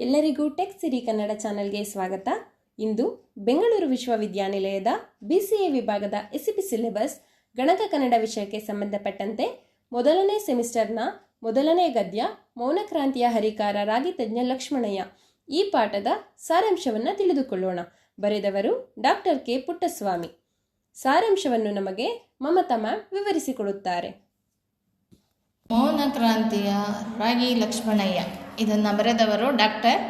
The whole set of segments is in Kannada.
ಎಲ್ಲರಿಗೂ ಟೆಕ್ ಸಿರಿ ಕನ್ನಡ ಚಾನೆಲ್ಗೆ ಸ್ವಾಗತ. ಇಂದು ಬೆಂಗಳೂರು ವಿಶ್ವವಿದ್ಯಾನಿಲಯದ ಬಿಸಿಎ ವಿಭಾಗದ ಎಸಿಪಿ ಸಿಲೆಬಸ್ ಗಣಕ ಕನ್ನಡ ವಿಷಯಕ್ಕೆ ಸಂಬಂಧಪಟ್ಟಂತೆ ಮೊದಲನೇ ಸೆಮಿಸ್ಟರ್ನ ಮೊದಲನೇ ಗದ್ಯ ಮೌನಕ್ರಾಂತಿಯ ಹರಿಕಾರ ರಾಗಿ ತಜ್ಞ ಲಕ್ಷ್ಮಣಯ್ಯ ಈ ಪಾಠದ ಸಾರಾಂಶವನ್ನು ತಿಳಿದುಕೊಳ್ಳೋಣ. ಬರೆದವರು ಡಾಕ್ಟರ್ ಕೆ ಪುಟ್ಟಸ್ವಾಮಿ. ಸಾರಾಂಶವನ್ನು ನಮಗೆ ಮಮತಾ ಮ್ಯಾಮ್ ವಿವರಿಸಿಕೊಡುತ್ತಾರೆ. ಮೌನ ಕ್ರಾಂತಿಯ ರಾಗಿ ಲಕ್ಷ್ಮಣಯ್ಯ. ಇದನ್ನು ಬರೆದವರು ಡಾಕ್ಟರ್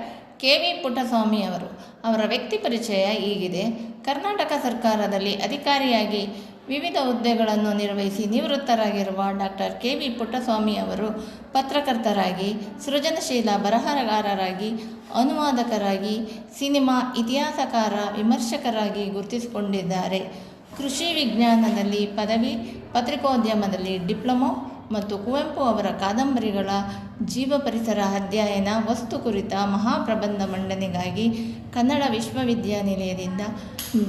ಕೆ ವಿ ಪುಟ್ಟಸ್ವಾಮಿ ಅವರು. ಅವರ ವ್ಯಕ್ತಿ ಪರಿಚಯ ಹೀಗಿದೆ. ಕರ್ನಾಟಕ ಸರ್ಕಾರದಲ್ಲಿ ಅಧಿಕಾರಿಯಾಗಿ ವಿವಿಧ ಹುದ್ದೆಗಳನ್ನು ನಿರ್ವಹಿಸಿ ನಿವೃತ್ತರಾಗಿರುವ ಡಾಕ್ಟರ್ ಕೆ ವಿ ಪುಟ್ಟಸ್ವಾಮಿ ಅವರು ಪತ್ರಕರ್ತರಾಗಿ, ಸೃಜನಶೀಲ ಬರಹಗಾರರಾಗಿ, ಅನುವಾದಕರಾಗಿ, ಸಿನಿಮಾ ಇತಿಹಾಸಕಾರ ವಿಮರ್ಶಕರಾಗಿ ಗುರುತಿಸಿಕೊಂಡಿದ್ದಾರೆ. ಕೃಷಿ ವಿಜ್ಞಾನದಲ್ಲಿ ಪದವಿ ಪತ್ರಿಕೋದ್ಯಮದಲ್ಲಿ ಡಿಪ್ಲೊಮೊ ಮತ್ತು ಕುವೆಂಪು ಅವರ ಕಾದಂಬರಿಗಳ ಜೀವ ಪರಿಸರ ಅಧ್ಯಯನ ವಸ್ತು ಕುರಿತ ಮಹಾಪ್ರಬಂಧ ಮಂಡನೆಗಾಗಿ ಕನ್ನಡ ವಿಶ್ವವಿದ್ಯಾನಿಲಯದಿಂದ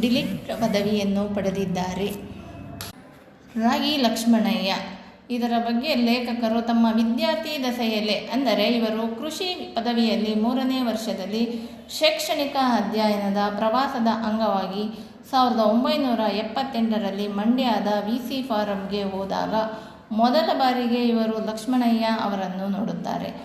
ಡಿಲಿಟ್ ಪದವಿಯನ್ನು ಪಡೆದಿದ್ದಾರೆ. ರಾಗಿ ಲಕ್ಷ್ಮಣಯ್ಯ. ಇದರ ಬಗ್ಗೆ ಲೇಖಕರು ತಮ್ಮ ವಿದ್ಯಾರ್ಥಿ ದಸೆಯಲ್ಲೇ, ಅಂದರೆ ಇವರು ಕೃಷಿ ಪದವಿಯಲ್ಲಿ ಮೂರನೇ ವರ್ಷದಲ್ಲಿ ಶೈಕ್ಷಣಿಕ ಅಧ್ಯಯನದ ಪ್ರವಾಸದ ಅಂಗವಾಗಿ ಸಾವಿರದ ಒಂಬೈನೂರ ಎಪ್ಪತ್ತೆಂಟರಲ್ಲಿ ಮಂಡ್ಯದ ವಿ ಸಿ ಫಾರಂಗೆ ಹೋದಾಗ ಮೊದಲ ಬಾರಿಗೆ ಇವರು ಲಕ್ಷ್ಮಣಯ್ಯ ಅವರನ್ನು ನೋಡುತ್ತಾರೆ.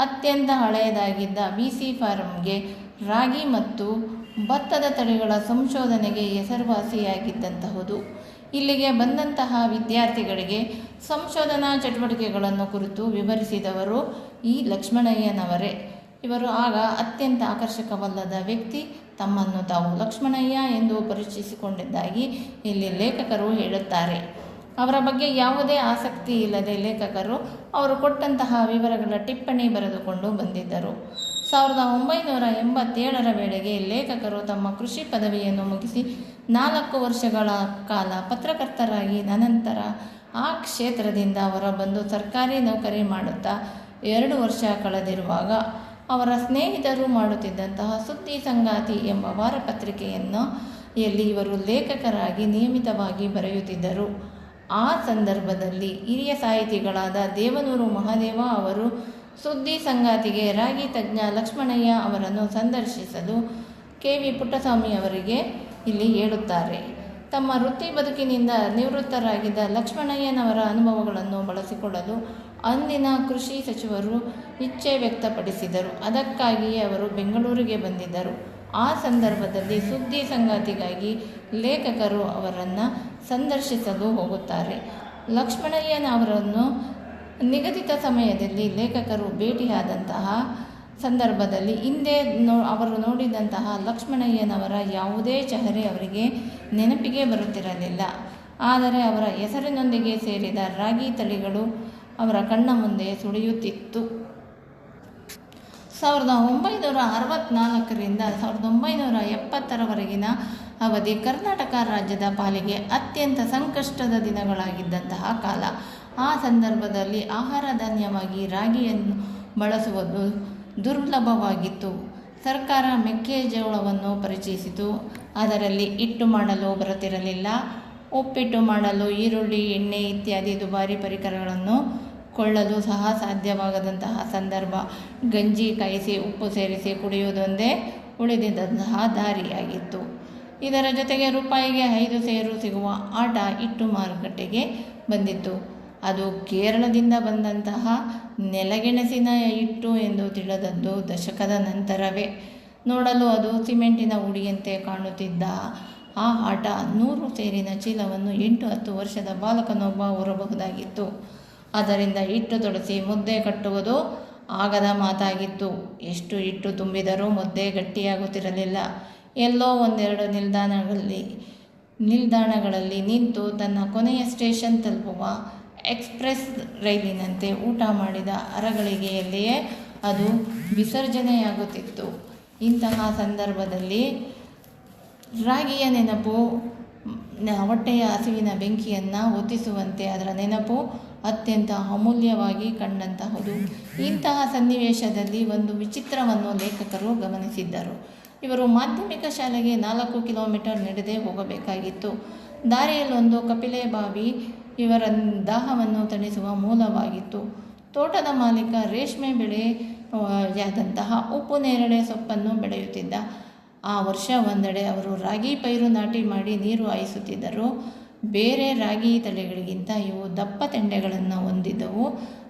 ಅತ್ಯಂತ ಹಳೆಯದಾಗಿದ್ದ ಬಿ ಸಿ ಫಾರಂಗೆ ರಾಗಿ ಮತ್ತು ಭತ್ತದ ತಳಿಗಳ ಸಂಶೋಧನೆಗೆ ಹೆಸರುವಾಸಿಯಾಗಿದ್ದಂತಹುದು. ಇಲ್ಲಿಗೆ ಬಂದಂತಹ ವಿದ್ಯಾರ್ಥಿಗಳಿಗೆ ಸಂಶೋಧನಾ ಚಟುವಟಿಕೆಗಳನ್ನು ಕುರಿತು ವಿವರಿಸಿದವರು ಈ ಲಕ್ಷ್ಮಣಯ್ಯನವರೇ. ಇವರು ಆಗ ಅತ್ಯಂತ ಆಕರ್ಷಕವಲ್ಲದ ವ್ಯಕ್ತಿ. ತಮ್ಮನ್ನು ತಾವು ಲಕ್ಷ್ಮಣಯ್ಯ ಎಂದು ಪರಿಚಯಿಸಿಕೊಂಡಿದ್ದಾಗಿ ಇಲ್ಲಿ ಲೇಖಕರು ಹೇಳುತ್ತಾರೆ. ಅವರ ಬಗ್ಗೆ ಯಾವುದೇ ಆಸಕ್ತಿ ಇಲ್ಲದೆ ಲೇಖಕರು ಅವರು ಕೊಟ್ಟಂತಹ ವಿವರಗಳ ಟಿಪ್ಪಣಿ ಬರೆದುಕೊಂಡು ಬಂದಿದ್ದರು. ಸಾವಿರದ ಒಂಬೈನೂರ ಎಂಬತ್ತೇಳರ ವೇಳೆಗೆ ಲೇಖಕರು ತಮ್ಮ ಕೃಷಿ ಪದವಿಯನ್ನು ಮುಗಿಸಿ ನಾಲ್ಕು ವರ್ಷಗಳ ಕಾಲ ಪತ್ರಕರ್ತರಾಗಿ ನಂತರ ಆ ಕ್ಷೇತ್ರದಿಂದ ಹೊರಬಂದು ಸರ್ಕಾರಿ ನೌಕರಿ ಮಾಡುತ್ತಾ ಎರಡು ವರ್ಷ ಕಳೆದಿರುವಾಗ ಅವರ ಸ್ನೇಹಿತರು ಮಾಡುತ್ತಿದ್ದಂತಹ ಸುದ್ದಿ ಸಂಗಾತಿ ಎಂಬ ವಾರಪತ್ರಿಕೆಯನ್ನು ಎಲ್ಲಿ ಇವರು ಲೇಖಕರಾಗಿ ನಿಯಮಿತವಾಗಿ ಬರೆಯುತ್ತಿದ್ದರು. ಆ ಸಂದರ್ಭದಲ್ಲಿ ಹಿರಿಯ ಸಾಹಿತಿಗಳಾದ ದೇವನೂರು ಮಹಾದೇವ ಅವರು ಸುದ್ದಿ ಸಂಗಾತಿಗೆ ರಾಗಿ ತಜ್ಞ ಲಕ್ಷ್ಮಣಯ್ಯ ಅವರನ್ನು ಸಂದರ್ಶಿಸಲು ಕೆ ವಿ ಪುಟ್ಟಸ್ವಾಮಿ ಅವರಿಗೆ ಇಲ್ಲಿ ಹೇಳುತ್ತಾರೆ. ತಮ್ಮ ವೃತ್ತಿ ಬದುಕಿನಿಂದ ನಿವೃತ್ತರಾಗಿದ್ದ ಲಕ್ಷ್ಮಣಯ್ಯನವರ ಅನುಭವಗಳನ್ನು ಬಳಸಿಕೊಳ್ಳಲು ಅಂದಿನ ಕೃಷಿ ಸಚಿವರು ಇಚ್ಛೆ ವ್ಯಕ್ತಪಡಿಸಿದರು. ಅದಕ್ಕಾಗಿಯೇ ಅವರು ಬೆಂಗಳೂರಿಗೆ ಬಂದಿದ್ದರು. ಆ ಸಂದರ್ಭದಲ್ಲಿ ಸುದ್ದಿ ಸಂಗಾತಿಗಾಗಿ ಲೇಖಕರು ಅವರನ್ನು ಸಂದರ್ಶಿಸಲು ಹೋಗುತ್ತಾರೆ. ಲಕ್ಷ್ಮಣಯ್ಯನವರನ್ನು ನಿಗದಿತ ಸಮಯದಲ್ಲಿ ಲೇಖಕರು ಭೇಟಿಯಾದಂತಹ ಸಂದರ್ಭದಲ್ಲಿ ಹಿಂದೆ ನೋ, ಅವರು ನೋಡಿದಂತಹ ಲಕ್ಷ್ಮಣಯ್ಯನವರ ಯಾವುದೇ ಚಹರೆ ಅವರಿಗೆ ನೆನಪಿಗೆ ಬರುತ್ತಿರಲಿಲ್ಲ. ಆದರೆ ಅವರ ಹೆಸರಿನೊಂದಿಗೆ ಸೇರಿದ ರಾಗಿ ತಳಿಗಳು ಅವರ ಕಣ್ಣ ಮುಂದೆ ಸುಳಿಯುತ್ತಿತ್ತು. ಸಾವಿರದ ಒಂಬೈನೂರ ಅರವತ್ನಾಲ್ಕರಿಂದ ಸಾವಿರದ ಒಂಬೈನೂರ ಎಪ್ಪತ್ತರವರೆಗಿನ ಅವಧಿ ಕರ್ನಾಟಕ ರಾಜ್ಯದ ಪಾಲಿಗೆ ಅತ್ಯಂತ ಸಂಕಷ್ಟದ ದಿನಗಳಾಗಿದ್ದಂತಹ ಕಾಲ. ಆ ಸಂದರ್ಭದಲ್ಲಿ ಆಹಾರ ಧಾನ್ಯವಾಗಿ ರಾಗಿಯನ್ನು ಬಳಸುವುದು ದುರ್ಲಭವಾಗಿತ್ತು. ಸರ್ಕಾರ ಮೆಕ್ಕೆಜೋಳವನ್ನು ಪರಿಚಯಿಸಿತು. ಅದರಲ್ಲಿ ಹಿಟ್ಟು ಮಾಡಲು ಬರುತ್ತಿರಲಿಲ್ಲ. ಉಪ್ಪಿಟ್ಟು ಮಾಡಲು ಈರುಳ್ಳಿ, ಎಣ್ಣೆ ಇತ್ಯಾದಿ ದುಬಾರಿ ಪರಿಕರಗಳನ್ನು ಕೊಳ್ಳಲು ಸಹ ಸಾಧ್ಯವಾಗದಂತಹ ಸಂದರ್ಭ. ಗಂಜಿ ಕಾಯಿಸಿ, ಉಪ್ಪು ಸೇರಿಸಿ ಕುಡಿಯುವುದೊಂದೇ ಉಳಿದಿದ್ದಂತಹ ದಾರಿಯಾಗಿತ್ತು. ಇದರ ಜೊತೆಗೆ ರೂಪಾಯಿಗೆ ಐದು ಸೇರು ಸಿಗುವ ಆಟ ಇಟ್ಟು ಮಾರುಕಟ್ಟೆಗೆ ಬಂದಿತ್ತು. ಅದು ಕೇರಳದಿಂದ ಬಂದಂತಹ ನೆಲಗೆಣಸಿನ ಇಟ್ಟು ಎಂದು ತಿಳಿದದ್ದು ದಶಕದ ನಂತರವೇ. ನೋಡಲು ಅದು ಸಿಮೆಂಟಿನ ಉಡಿಯಂತೆ ಕಾಣುತ್ತಿದ್ದ ಆ ಆಟ ನೂರು ಸೇರಿನ ಚೀಲವನ್ನು ಎಂಟು ಹತ್ತು ವರ್ಷದ ಬಾಲಕನೊಬ್ಬ ಹೊರಬಹುದಾಗಿತ್ತು ಅದರಿಂದ ಹಿಟ್ಟು ತೊಡಸಿ ಮುದ್ದೆ ಕಟ್ಟುವುದು ಆಗದ ಮಾತಾಗಿತ್ತು. ಎಷ್ಟು ಹಿಟ್ಟು ತುಂಬಿದರೂ ಮುದ್ದೆ ಗಟ್ಟಿಯಾಗುತ್ತಿರಲಿಲ್ಲ. ಎಲ್ಲೋ ಒಂದೆರಡು ನಿಲ್ದಾಣಗಳಲ್ಲಿ ನಿಲ್ದಾಣಗಳಲ್ಲಿ ನಿಂತು ತನ್ನ ಕೊನೆಯ ಸ್ಟೇಷನ್ ತಲುಪುವ ಎಕ್ಸ್ಪ್ರೆಸ್ ರೈಲಿನಂತೆ ಊಟ ಮಾಡಿದ ಅರಗಳಿಗೆಯಲ್ಲಿಯೇ ಅದು ವಿಸರ್ಜನೆಯಾಗುತ್ತಿತ್ತು. ಇಂತಹ ಸಂದರ್ಭದಲ್ಲಿ ರಾಗಿಯ ನೆನಪು ಹೊಟ್ಟೆಯ ಹಸಿವಿನ ಬೆಂಕಿಯನ್ನು ಹೊತ್ತಿಸುವಂತೆ ಅದರ ನೆನಪು ಅತ್ಯಂತ ಅಮೂಲ್ಯವಾಗಿ ಕಂಡಂತಹುದು. ಇಂತಹ ಸನ್ನಿವೇಶದಲ್ಲಿ ಒಂದು ವಿಚಿತ್ರವನ್ನು ಲೇಖಕರು ಗಮನಿಸಿದ್ದರು. ಇವರು ಮಾಧ್ಯಮಿಕ ಶಾಲೆಗೆ ನಾಲ್ಕು ಕಿಲೋಮೀಟರ್ ನಡೆದೇ ಹೋಗಬೇಕಾಗಿತ್ತು. ದಾರಿಯಲ್ಲೊಂದು ಕಪಿಲೆ ಬಾವಿ ಇವರ ದಾಹವನ್ನು ತಣಿಸುವ ಮೂಲವಾಗಿತ್ತು. ತೋಟದ ಮಾಲೀಕ ರೇಷ್ಮೆ ಬೆಳೆ ಯಾದಂತಹ ಉಪ್ಪು ನೇರಳೆ ಸೊಪ್ಪನ್ನು ಬೆಳೆಯುತ್ತಿದ್ದ. ಆ ವರ್ಷ ಒಂದೆಡೆ ಅವರು ರಾಗಿ, ಪೈರು ನಾಟಿ ಮಾಡಿ ನೀರು ಹಾಯಿಸುತ್ತಿದ್ದರು. ಬೇರೆ ರಾಗಿ ತಳಿಗಳಿಗಿಂತ ಇವು ದಪ್ಪ ತೆಂಡೆಗಳನ್ನು ಹೊಂದಿದ್ದವು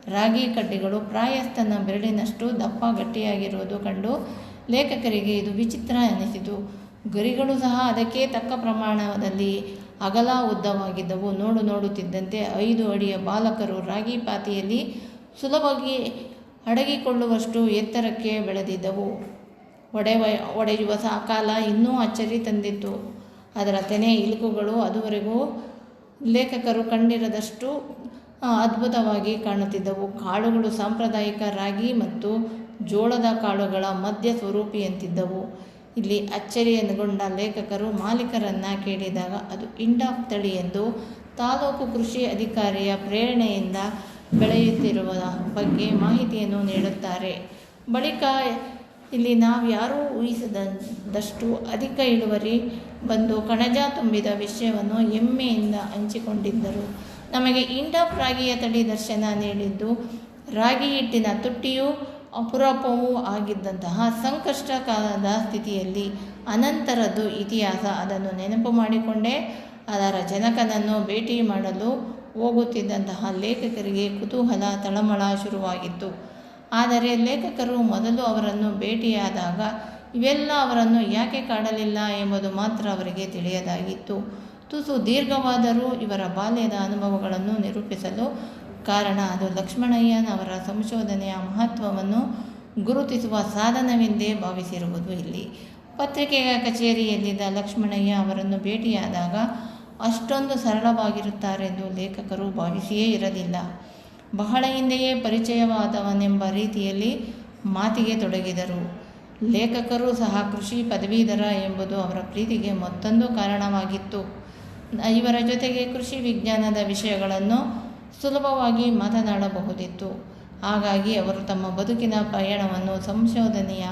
ರಾಗಿ ಕಡ್ಡಿಗಳು ಪ್ರಾಯಸ್ಥನ ಬೆರಳಿನಷ್ಟು ದಪ್ಪ ಗಟ್ಟಿಯಾಗಿರುವುದು ಕಂಡು ಲೇಖಕರಿಗೆ ಇದು ವಿಚಿತ್ರ ಅನಿಸಿತು ಗರಿಗಳು ಸಹ ಅದಕ್ಕೆ ತಕ್ಕ ಪ್ರಮಾಣದಲ್ಲಿ ಅಗಲ ಉದ್ದವಾಗಿದ್ದವು. ನೋಡು ನೋಡುತ್ತಿದ್ದಂತೆ ಐದು ಅಡಿಯ ಬಾಲಕರು ರಾಗಿ ಪಾತಿಯಲ್ಲಿ ಸುಲಭವಾಗಿ ಅಡಗಿಕೊಳ್ಳುವಷ್ಟು ಎತ್ತರಕ್ಕೆ ಬೆಳೆದಿದ್ದವು. ಒಡೆವ, ಒಡೆಯುವ ಸಾಕಾಲ ಕಾಲ ಇನ್ನೂ ಅಚ್ಚರಿ ತಂದಿತ್ತು. ಅದರ ತೆನೆ ಇಲುಕುಗಳು ಅದುವರೆಗೂ ಲೇಖಕರು ಕಂಡಿರದಷ್ಟು ಅದ್ಭುತವಾಗಿ ಕಾಣುತ್ತಿದ್ದವು. ಕಾಳುಗಳು ಸಾಂಪ್ರದಾಯಿಕ ರಾಗಿ ಮತ್ತು ಜೋಳದ ಕಾಳುಗಳ ಮಧ್ಯ ಸ್ವರೂಪಿಯಂತಿದ್ದವು. ಇಲ್ಲಿ ಅಚ್ಚರಿಯನ್ನುಗೊಂಡ ಲೇಖಕರು ಮಾಲೀಕರನ್ನು ಕೇಳಿದಾಗ, ಅದು ಇಂಡಾಫ್ ತಳಿ ಎಂದು ತಾಲೂಕು ಕೃಷಿ ಅಧಿಕಾರಿಯ ಪ್ರೇರಣೆಯಿಂದ ಬೆಳೆಯುತ್ತಿರುವ ಬಗ್ಗೆ ಮಾಹಿತಿಯನ್ನು ನೀಡುತ್ತಾರೆ. ಬಳಿಕ ಇಲ್ಲಿ ನಾವು ಯಾರೂ ಊಹಿಸದಷ್ಟು ಅಧಿಕ ಇಳುವರಿ ಬಂದು ಕಣಜ ತುಂಬಿದ ವಿಷಯವನ್ನು ಹೆಮ್ಮೆಯಿಂದ ಹಂಚಿಕೊಂಡಿದ್ದರು. ನಮಗೆ ಇಂಡಾಪ್ ರಾಗಿಯ ತಳಿ ದರ್ಶನ ನೀಡಿದ್ದು, ರಾಗಿ ಹಿಟ್ಟಿನ ತುಟ್ಟಿಯೂ ಅಪುರಾಪವೂ ಆಗಿದ್ದಂತಹ ಸಂಕಷ್ಟ ಕಾಲದ ಸ್ಥಿತಿಯಲ್ಲಿ ಅನಂತರದ್ದು ಇತಿಹಾಸ ಅದನ್ನು ನೆನಪು ಮಾಡಿಕೊಂಡೇ ಅದರ ಜನಕನನ್ನು ಭೇಟಿ ಮಾಡಲು ಹೋಗುತ್ತಿದ್ದಂತಹ ಲೇಖಕರಿಗೆ ಕುತೂಹಲ, ತಳಮಳ ಶುರುವಾಗಿತ್ತು. ಆದರೆ ಲೇಖಕರು ಮೊದಲು ಅವರನ್ನು ಭೇಟಿಯಾದಾಗ ಇವೆಲ್ಲ ಅವರನ್ನು ಯಾಕೆ ಕಾಡಲಿಲ್ಲ ಎಂಬುದು ಮಾತ್ರ ಅವರಿಗೆ ತಿಳಿಯದಾಗಿತ್ತು. ತುಸು ದೀರ್ಘವಾದರೂ ಇವರ ಬಾಲ್ಯದ ಅನುಭವಗಳನ್ನು ನಿರೂಪಿಸಲು ಕಾರಣ ಅದು ಲಕ್ಷ್ಮಣಯ್ಯನವರ ಸಂಶೋಧನೆಯ ಮಹತ್ವವನ್ನು ಗುರುತಿಸುವ ಸಾಧನವೆಂದೇ ಭಾವಿಸಿರುವುದು ಇಲ್ಲಿ. ಪತ್ರಿಕೆಯ ಕಚೇರಿಯಲ್ಲಿದ್ದ ಲಕ್ಷ್ಮಣಯ್ಯ ಅವರನ್ನು ಭೇಟಿಯಾದಾಗ ಅಷ್ಟೊಂದು ಸರಳವಾಗಿರುತ್ತಾರೆಂದು ಲೇಖಕರು ಭಾವಿಸಿಯೇ ಇರಲಿಲ್ಲ. ಬಹಳ ಹಿಂದೆಯೇ ಪರಿಚಯವಾದವನೆಂಬ ರೀತಿಯಲ್ಲಿ ಮಾತಿಗೆ ತೊಡಗಿದರು. ಲೇಖಕರು ಸಹ ಕೃಷಿ ಪದವೀಧರ ಎಂಬುದು ಅವರ ಪ್ರೀತಿಗೆ ಮತ್ತೊಂದು ಕಾರಣವಾಗಿತ್ತು. ಇವರ ಜೊತೆಗೆ ಕೃಷಿ ವಿಜ್ಞಾನದ ವಿಷಯಗಳನ್ನು ಸುಲಭವಾಗಿ ಮಾತನಾಡಬಹುದಿತ್ತು. ಹಾಗಾಗಿ ಅವರು ತಮ್ಮ ಬದುಕಿನ ಪಯಣವನ್ನು ಸಂಶೋಧನೆಯ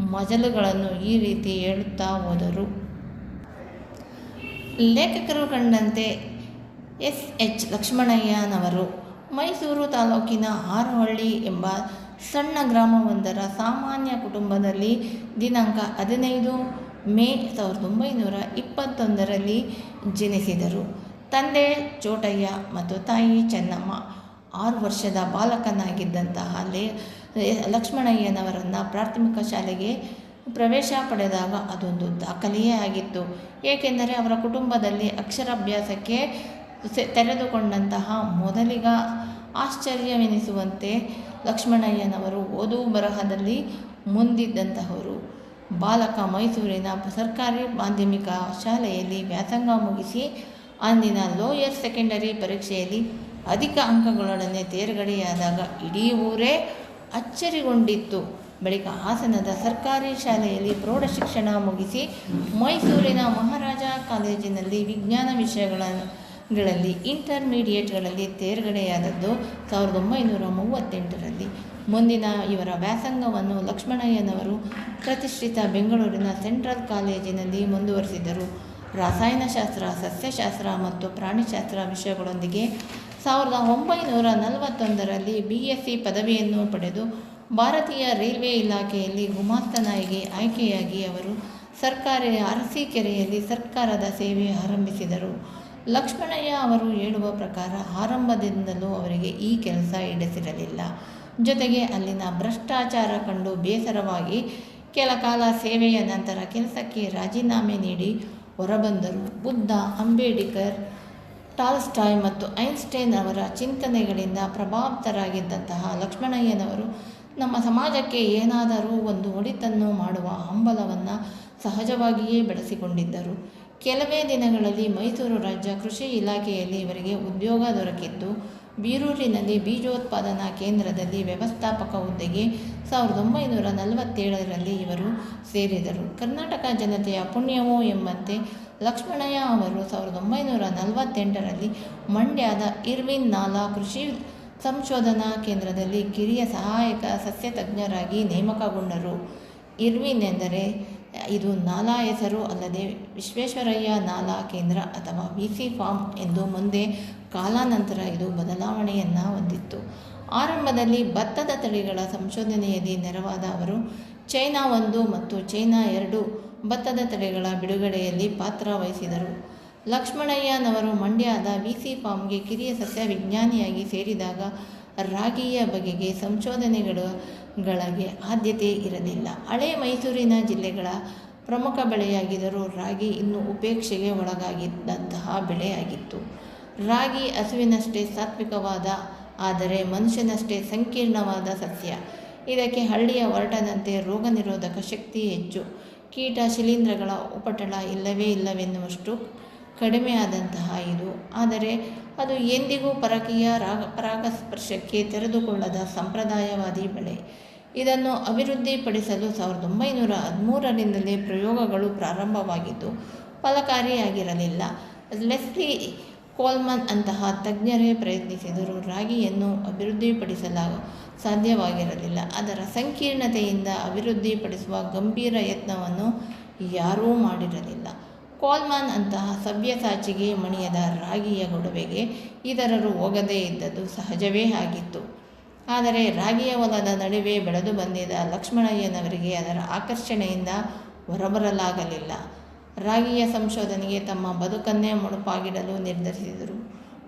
ಮಜಲುಗಳನ್ನು ಈ ರೀತಿ ಹೇಳುತ್ತಾ ಹೋದರು. ಲೇಖಕರು ಕಂಡಂತೆ ಎಸ್ ಎಚ್ ಲಕ್ಷ್ಮಣಯ್ಯನವರು ಮೈಸೂರು ತಾಲೂಕಿನ ಹಾರೋಹಳ್ಳಿ ಎಂಬ ಸಣ್ಣ ಗ್ರಾಮವೊಂದರ ಸಾಮಾನ್ಯ ಕುಟುಂಬದಲ್ಲಿ ದಿನಾಂಕ ಹದಿನೈದು ಮೇ ಸಾವಿರದ ಒಂಬೈನೂರ ಇಪ್ಪತ್ತೊಂದರಲ್ಲಿ ಜನಿಸಿದರು. ತಂದೆ ಚೋಟಯ್ಯ ಮತ್ತು ತಾಯಿ ಚೆನ್ನಮ್ಮ. ಆರು ವರ್ಷದ ಬಾಲಕನಾಗಿದ್ದಂತಹ ಲೇ, ಲಕ್ಷ್ಮಣಯ್ಯನವರನ್ನು ಪ್ರಾಥಮಿಕ ಶಾಲೆಗೆ ಪ್ರವೇಶ ಪಡೆದಾಗ ಅದೊಂದು ದಾಖಲೆಯೇ ಆಗಿತ್ತು. ಏಕೆಂದರೆ ಅವರ ಕುಟುಂಬದಲ್ಲಿ ಅಕ್ಷರಾಭ್ಯಾಸಕ್ಕೆ ತೆರೆದುಕೊಂಡಂತಹ ಮೊದಲಿಗ ಆಶ್ಚರ್ಯವೆನಿಸುವಂತೆ ಲಕ್ಷ್ಮಣಯ್ಯನವರು ಓದು ಬರಹದಲ್ಲಿ ಮುಂದಿದ್ದಂತಹವರು. ಬಾಲಕ ಮೈಸೂರಿನ ಸರ್ಕಾರಿ ಮಾಧ್ಯಮಿಕ ಶಾಲೆಯಲ್ಲಿ ವ್ಯಾಸಂಗ ಮುಗಿಸಿ ಅಂದಿನ ಲೋಯರ್ ಸೆಕೆಂಡರಿ ಪರೀಕ್ಷೆಯಲ್ಲಿ ಅಧಿಕ ಅಂಕಗಳೊಡನೆ ತೇರ್ಗಡೆಯಾದಾಗ ಇಡೀ ಊರೇ ಅಚ್ಚರಿಗೊಂಡಿತ್ತು. ಬಳಿಕ ಹಾಸನದ ಸರ್ಕಾರಿ ಶಾಲೆಯಲ್ಲಿ ಪ್ರೌಢಶಿಕ್ಷಣ ಮುಗಿಸಿ ಮೈಸೂರಿನ ಮಹಾರಾಜ ಕಾಲೇಜಿನಲ್ಲಿ ವಿಜ್ಞಾನ ವಿಷಯಗಳಲ್ಲಿ ಇಂಟರ್ಮೀಡಿಯೇಟ್ಗಳಲ್ಲಿ ತೇರ್ಗಡೆಯಾದದ್ದು ಸಾವಿರದ ಒಂಬೈನೂರ ಮೂವತ್ತೆಂಟರಲ್ಲಿ. ಮುಂದಿನ ಇವರ ವ್ಯಾಸಂಗವನ್ನು ಲಕ್ಷ್ಮಣಯ್ಯನವರು ಪ್ರತಿಷ್ಠಿತ ಬೆಂಗಳೂರಿನ ಸೆಂಟ್ರಲ್ ಕಾಲೇಜಿನಲ್ಲಿ ಮುಂದುವರಿಸಿದರು. ರಾಸಾಯನಶಾಸ್ತ್ರ, ಸಸ್ಯಶಾಸ್ತ್ರ ಮತ್ತು ಪ್ರಾಣಿಶಾಸ್ತ್ರ ವಿಷಯಗಳೊಂದಿಗೆ ಸಾವಿರದ ಒಂಬೈನೂರ ನಲವತ್ತೊಂದರಲ್ಲಿ ಬಿ ಎಸ್ ಸಿ ಪದವಿಯನ್ನು ಪಡೆದು ಭಾರತೀಯ ರೈಲ್ವೆ ಇಲಾಖೆಯಲ್ಲಿ ಗುಮಾಸ್ತನಾಗಿ ಆಯ್ಕೆಯಾಗಿ ಅವರು ಸರ್ಕಾರಿ ಅರಸೀಕೆರೆಯಲ್ಲಿ ಸರ್ಕಾರದ ಸೇವೆ ಆರಂಭಿಸಿದರು. ಲಕ್ಷ್ಮಣಯ್ಯ ಅವರು ಹೇಳುವ ಪ್ರಕಾರ ಆರಂಭದಿಂದಲೂ ಅವರಿಗೆ ಈ ಕೆಲಸ ಹಿಡಿಸಿರಲಿಲ್ಲ ಜೊತೆಗೆ ಅಲ್ಲಿನ ಭ್ರಷ್ಟಾಚಾರ ಕಂಡು ಬೇಸರವಾಗಿ ಕೆಲ ಕಾಲ ಸೇವೆಯ ನಂತರ ಕೆಲಸಕ್ಕೆ ರಾಜೀನಾಮೆ ನೀಡಿ ಹೊರಬಂದರು. ಬುದ್ಧ, ಅಂಬೇಡ್ಕರ್, ಟಾಲ್ಸ್ಟಾಯ್ ಮತ್ತು ಐನ್ಸ್ಟೈನ್ ಅವರ ಚಿಂತನೆಗಳಿಂದ ಪ್ರಭಾವಿತರಾಗಿದ್ದಂತಹ ಲಕ್ಷ್ಮಣಯ್ಯನವರು ನಮ್ಮ ಸಮಾಜಕ್ಕೆ ಏನಾದರೂ ಒಂದು ಒಡಿತನ್ನು ಮಾಡುವ ಹಂಬಲವನ್ನು ಸಹಜವಾಗಿಯೇ ಬೆಳೆಸಿಕೊಂಡಿದ್ದರು. ಕೆಲವೇ ದಿನಗಳಲ್ಲಿ ಮೈಸೂರು ರಾಜ್ಯ ಕೃಷಿ ಇಲಾಖೆಯಲ್ಲಿ ಇವರಿಗೆ ಉದ್ಯೋಗ ದೊರಕಿತ್ತು ಬೀರೂರಿನಲ್ಲಿ ಬೀಜೋತ್ಪಾದನಾ ಕೇಂದ್ರದಲ್ಲಿ ವ್ಯವಸ್ಥಾಪಕ ಹುದ್ದೆಗೆ ಸಾವಿರದ ಒಂಬೈನೂರ ನಲವತ್ತೇಳರಲ್ಲಿ ಇವರು ಸೇರಿದರು. ಕರ್ನಾಟಕ ಜನತೆಯ ಪುಣ್ಯವೋ ಎಂಬಂತೆ ಲಕ್ಷ್ಮಣಯ್ಯ ಅವರು ಸಾವಿರದ ಒಂಬೈನೂರ ನಲವತ್ತೆಂಟರಲ್ಲಿ ಮಂಡ್ಯದ ಇರ್ವಿನ್ ನಾಲಾ ಕೃಷಿ ಸಂಶೋಧನಾ ಕೇಂದ್ರದಲ್ಲಿ ಕಿರಿಯ ಸಹಾಯಕ ಸಸ್ಯತಜ್ಞರಾಗಿ ನೇಮಕಗೊಂಡರು. ಇರ್ವಿನ್ ಎಂದರೆ ಇದು ನಾಲಾ ಹೆಸರು ಅಲ್ಲದೆ ವಿಶ್ವೇಶ್ವರಯ್ಯ ನಾಲಾ ಕೇಂದ್ರ ಅಥವಾ ವಿ ಸಿ ಫಾರ್ಮ್ ಎಂದು ಮುಂದೆ ಕಾಲಾನಂತರ ಇದು ಬದಲಾವಣೆಯನ್ನು ಹೊಂದಿತ್ತು. ಆರಂಭದಲ್ಲಿ ಭತ್ತದ ತಳಿಗಳ ಸಂಶೋಧನೆಯಲ್ಲಿ ನೆರವಾದ ಅವರು, ಚೈನಾ ಒಂದು ಮತ್ತು ಚೈನಾ ಎರಡು ಭತ್ತದ ತಳಿಗಳ ಬಿಡುಗಡೆಯಲ್ಲಿ ಪಾತ್ರ ವಹಿಸಿದರು. ಲಕ್ಷ್ಮಣಯ್ಯನವರು ಮಂಡ್ಯದ ವಿ ಸಿ ಫಾರ್ಮ್ಗೆ ಕಿರಿಯ ಸಸ್ಯ ವಿಜ್ಞಾನಿಯಾಗಿ ಸೇರಿದಾಗ ರಾಗಿಯ ಬಗೆಗೆ ಸಂಶೋಧನೆಗಳಿಗೆ ಆದ್ಯತೆ ಇರಲಿಲ್ಲ. ಹಳೆ ಮೈಸೂರಿನ ಜಿಲ್ಲೆಗಳ ಪ್ರಮುಖ ಬೆಳೆಯಾಗಿದ್ದರೂ ರಾಗಿ ಇನ್ನೂ ಉಪೇಕ್ಷೆಗೆ ಒಳಗಾಗಿದ್ದಂತಹ ಬೆಳೆಯಾಗಿತ್ತು. ರಾಗಿ ಹಸುವಿನಷ್ಟೇ ಸಾತ್ವಿಕವಾದ, ಆದರೆ ಮನುಷ್ಯನಷ್ಟೇ ಸಂಕೀರ್ಣವಾದ ಸಸ್ಯ. ಇದಕ್ಕೆ ಹಳ್ಳಿಯ ಒರಟದಂತೆ ರೋಗ ನಿರೋಧಕ ಶಕ್ತಿ ಹೆಚ್ಚು. ಕೀಟ ಶಿಲೀಂಧ್ರಗಳ ಉಪಟಳ ಇಲ್ಲವೇ ಇಲ್ಲವೆನ್ನುವಷ್ಟು ಕಡಿಮೆಯಾದಂತಹ ಇದು. ಆದರೆ ಅದು ಎಂದಿಗೂ ಪರಕೀಯ ರಾಗ, ಪರಾಗಸ್ಪರ್ಶಕ್ಕೆ ತೆರೆದುಕೊಳ್ಳದ ಸಂಪ್ರದಾಯವಾದಿ ಬೆಳೆ. ಇದನ್ನು ಅಭಿವೃದ್ಧಿಪಡಿಸಲು ಸಾವಿರದ ಒಂಬೈನೂರ ಹದಿಮೂರರಿಂದಲೇ ಪ್ರಯೋಗಗಳು ಪ್ರಾರಂಭವಾಗಿದ್ದು, ಫಲಕಾರಿಯಾಗಿರಲಿಲ್ಲ. ಲೆಸ್ಲಿ ಕೋಲ್ಮನ್ ಅಂತಹ ತಜ್ಞರೇ ಪ್ರಯತ್ನಿಸಿದರೂ ರಾಗಿಯನ್ನು ಅಭಿವೃದ್ಧಿಪಡಿಸಲಾಗ ಸಾಧ್ಯವಾಗಿರಲಿಲ್ಲ. ಅದರ ಸಂಕೀರ್ಣತೆಯಿಂದ ಅಭಿವೃದ್ಧಿಪಡಿಸುವ ಗಂಭೀರ ಯತ್ನವನ್ನು ಯಾರೂ ಮಾಡಿರಲಿಲ್ಲ. ಕೋಲ್ಮಾನ್ ಅಂತಹ ಸವ್ಯಸಾಚಿಗೆ ಮಣಿಯದ ರಾಗಿಯ ಗೊಡವೆಗೆ ಇತರರು ಹೋಗದೇ ಇದ್ದದ್ದು ಸಹಜವೇ ಆಗಿತ್ತು. ಆದರೆ ರಾಗಿಯ ಹೊಲದ ನಡುವೆ ಬೆಳೆದು ಬಂದಿದ್ದ ಲಕ್ಷ್ಮಣಯ್ಯನವರಿಗೆ ಅದರ ಆಕರ್ಷಣೆಯಿಂದ ಹೊರಬರಲಾಗಲಿಲ್ಲ. ರಾಗಿಯ ಸಂಶೋಧನೆಗೆ ತಮ್ಮ ಬದುಕನ್ನೇ ಮುಡುಪಾಗಿಡಲು ನಿರ್ಧರಿಸಿದರು.